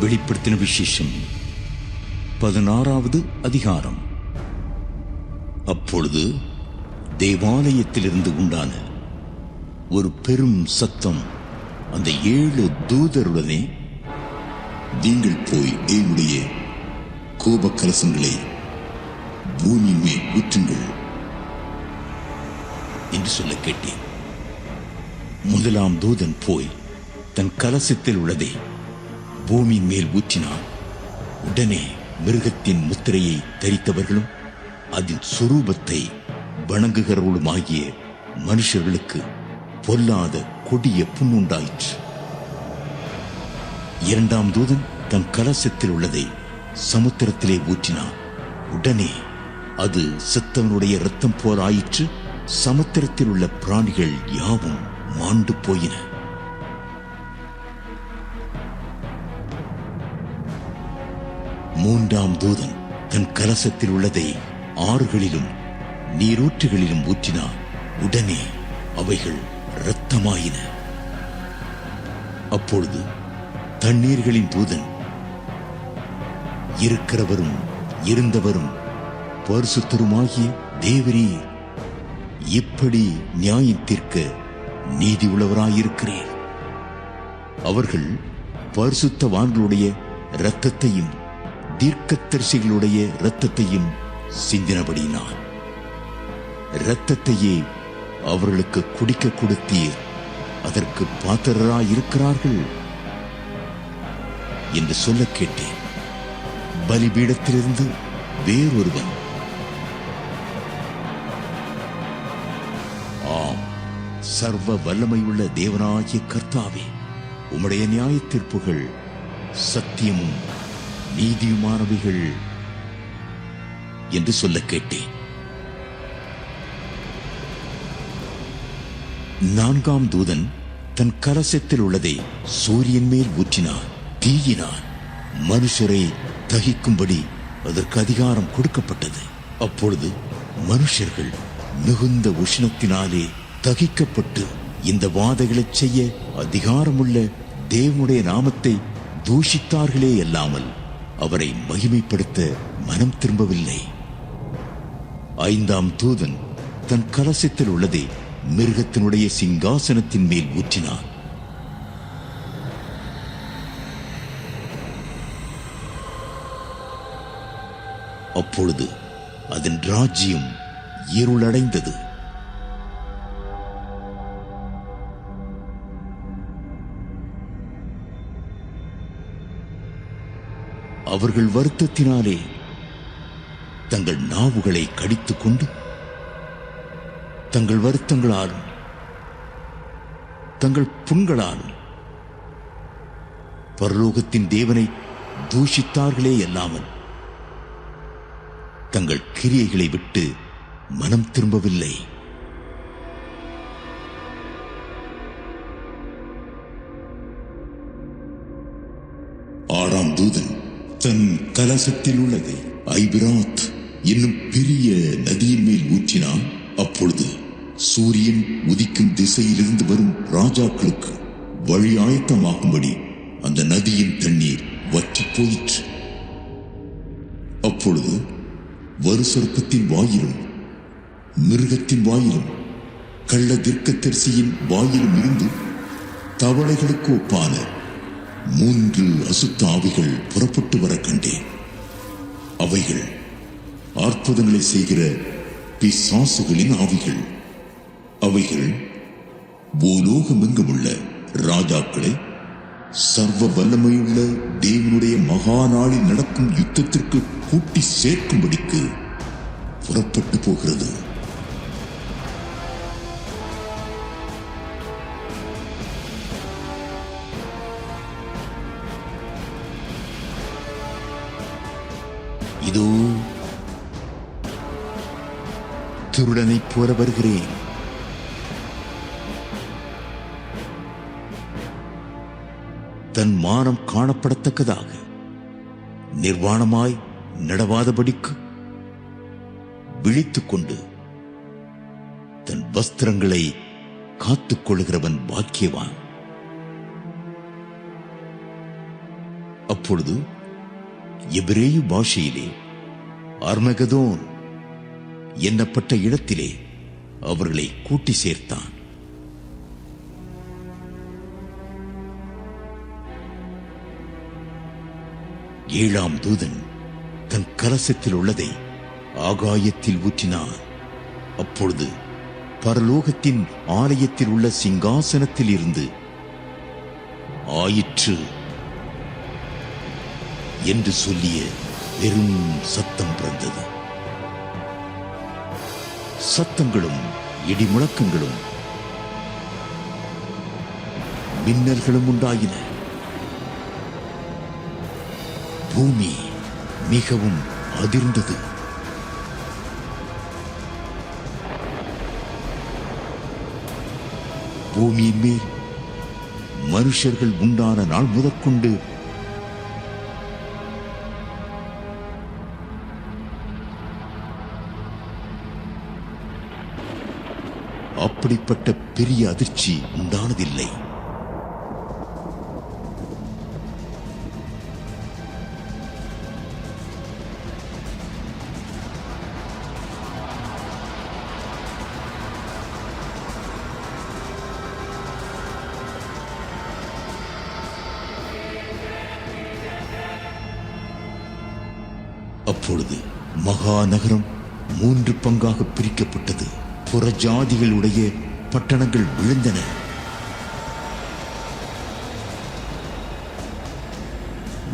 வெளிப்படுத்தின விசேஷம். பதினாறாவது அதிகாரம். அப்பொழுது தேவாலயத்திலிருந்து உண்டான ஒரு பெரும் சத்தம் அந்த ஏழு தூதருடனே நீங்கள் போய் என்னுடைய கோப கலசங்களை பூமி மேல் ஊற்றுங்கள் என்று சொல்ல கேட்டேன். முதலாம் தூதன் போய் தன் கலசத்தில் உள்ளதை பூமி மேல் ஊற்றினான் உடனே மிருகத்தின் முத்திரையை தரித்தவர்களும் அதன் சுரூபத்தை வணங்குகிறவர்களுமாகிய மனுஷர்களுக்கு பொல்லாத கொடிய புண்ணுண்டாயிற்று இரண்டாம் தூதன் தன் கலசத்தில் உள்ளதை சமுத்திரத்திலே ஊற்றினான். உடனே அது செத்தவனுடைய இரத்தம் போல் ஆயிற்று சமுத்திரத்தில் உள்ள பிராணிகள் யாவும் மாண்டு போயின. மூன்றாம் தூதன் தன் கலசத்தில் உள்ளதை ஆறுகளிலும் நீரூற்றுகளிலும் ஊற்றினார் உடனே அவைகள் இரத்தமாயின. அப்பொழுது தண்ணீர்களின் தூதன் இருக்கிறவரும் இருந்தவரும் பரிசுத்தருமாகிய தேவரீர் இப்படி நியாயம் தீர்க்க நீதி உள்ளவராயிருக்கிறீர் அவர்கள் பரிசுத்தவான்களுடைய இரத்தத்தையும் தீர்க்கத்தரிசிகளுடைய இரத்தத்தையும் சிந்தினபடினான் இரத்தத்தையே அவர்களுக்கு குடிக்க கொடுத்தீர். அதற்கு பாத்திரராயிருக்கிறார்கள். என்று சொல்ல கேட்டேன். பலிபீடத்திலிருந்து வேறொருவன். ஆம் சர்வ வல்லமையுள்ள தேவனாகிய கர்த்தாவே உம்முடைய நியாய தீர்ப்புகள் சத்தியமும் நீதியுமானவைகள் என்று சொல்ல கேட்டேன். நான்காம் தூதன் தன் கலசத்தில் உள்ளதை சூரியன் மேல் ஊற்றினான் தீயினான். மனுஷரை தகிக்கும்படி அதற்கு அதிகாரம் கொடுக்கப்பட்டது. அப்பொழுது மனுஷர்கள் மிகுந்த உஷ்ணத்தினாலே தகிக்கப்பட்டு இந்த வாதைகளைச் செய்ய அதிகாரமுள்ள தேவனுடைய நாமத்தை தூஷித்தார்களே அல்லாமல் அவரை மகிமைப்படுத்த மனம் திரும்பவில்லை. ஐந்தாம் தூதன் தன் கலசத்தில் உள்ளதை மிருகத்தினுடைய சிங்காசனத்தின் மேல் ஊற்றினான். அப்பொழுது அதன் ராஜ்யம் இருளடைந்தது. அவர்கள் வருத்தத்தினாலே தங்கள் நாவுகளை கடித்துக் கொண்டு தங்கள் வருத்தங்களாலும் தங்கள் புண்களாலும் பரலோகத்தின் தேவனை தூஷித்தார்களே அல்லாமல் தங்கள் கிரியைகளை விட்டு மனம் திரும்பவில்லை. ஆறாம் தூதன் தன் கலசத்தில் உள்ளதை ஐபிராத் என்னும் பெரிய நதியின் மேல் ஊற்றினான். அப்பொழுது சூரியன் உதிக்கும் திசையிலிருந்து வரும் ராஜாக்களுக்கு வழி ஆயத்தமாகும்படி அந்த நதியின் தண்ணீர் வற்றி போயிற்று. அப்பொழுது வரு சொற்பத்தின் வாயிலும் மிருகத்தின் வாயிலும் கள்ள தீர்க்கதரிசியின் வாயிலும் இருந்து தவளைகளுக்கு ஒப்பான மூன்று அசுத்த ஆவிகள் புறப்பட்டு வர கண்டேன். அவைகள் ஆர்ப்பதங்களை செய்கிற பிசாசுகளின் ஆவிகள். அவைகள் பூலோகமெங்கும் உள்ள ராஜாக்களை சர்வ வல்லமையுள்ள தேவனுடைய மகா நாளில் நடக்கும் யுத்தத்திற்கு கூட்டி சேர்க்கும்படிக்கு புறப்பட்டு போகிறது. இதோ. திருடனைப் போல வருகிறேன். தன் மானம் காணப்படத்தக்கதாக நிர்வாணமாய் நடவாதபடிக்கு விழித்துக் கொண்டு தன் வஸ்திரங்களை காத்துக் கொள்கிறவன் பாக்கியவான். அப்பொழுது எபிரேயு பாஷையிலே அர்மகதோன் என்னப்பட்ட இடத்திலே அவர்களை கூட்டி சேர்த்தான். ஏழாம் தூதன் தன் கலசத்தில் உள்ளதை ஆகாயத்தில் ஊற்றினான். அப்பொழுது பரலோகத்தின் ஆலயத்தில் உள்ள சிங்காசனத்தில் இருந்து ஆயிற்று என்று சொல்லிய பெரும் சத்தம் பிறந்தது. சத்தங்களும் இடி முழக்கங்களும் மின்னல்களும் உண்டாயின. பூமி மிகவும் அதிர்ந்தது. பூமியின் மேல் மனுஷர்கள் உண்டான நாள் முதற்கொண்டு அப்படிப்பட்ட பெரிய அதிர்ச்சி உண்டானதில்லை. அப்பொழுது மகாநகரம் மூன்று பங்காக பிரிக்கப்பட்டது. புற ஜாதிகளுடைய பட்டணங்கள் விழுந்தன.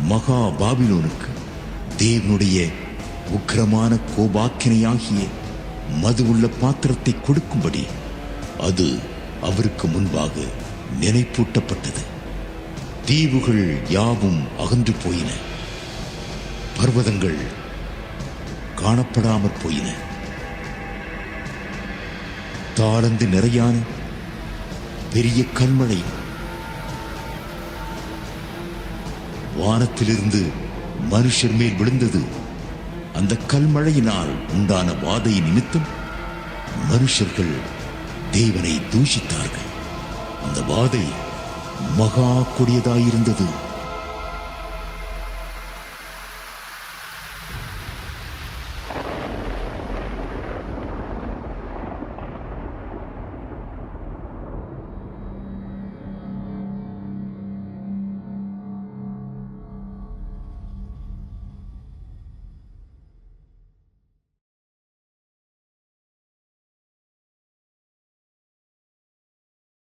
மகா பாபிலோனுக்கு தேவனுடைய உக்கிரமான கோபாக்கினையாகிய மது உள்ள பாத்திரத்தை கொடுக்கும்படி அது அவருக்கு முன்பாக நினைப்பூட்டப்பட்டது. தீவுகள் யாவும் அகன்று போயின. பர்வதங்கள் காணப்படாமற் போயின. தாளந்து நிறையான பெரிய கல்மழை வானத்திலிருந்து மனுஷர் மேல் விழுந்தது. அந்த கல்மழையினால் உண்டான வாதை நிமித்தம் மனுஷர்கள் தேவனை தூஷித்தார்கள். அந்த வாதை மகா கொடியதாயிருந்தது.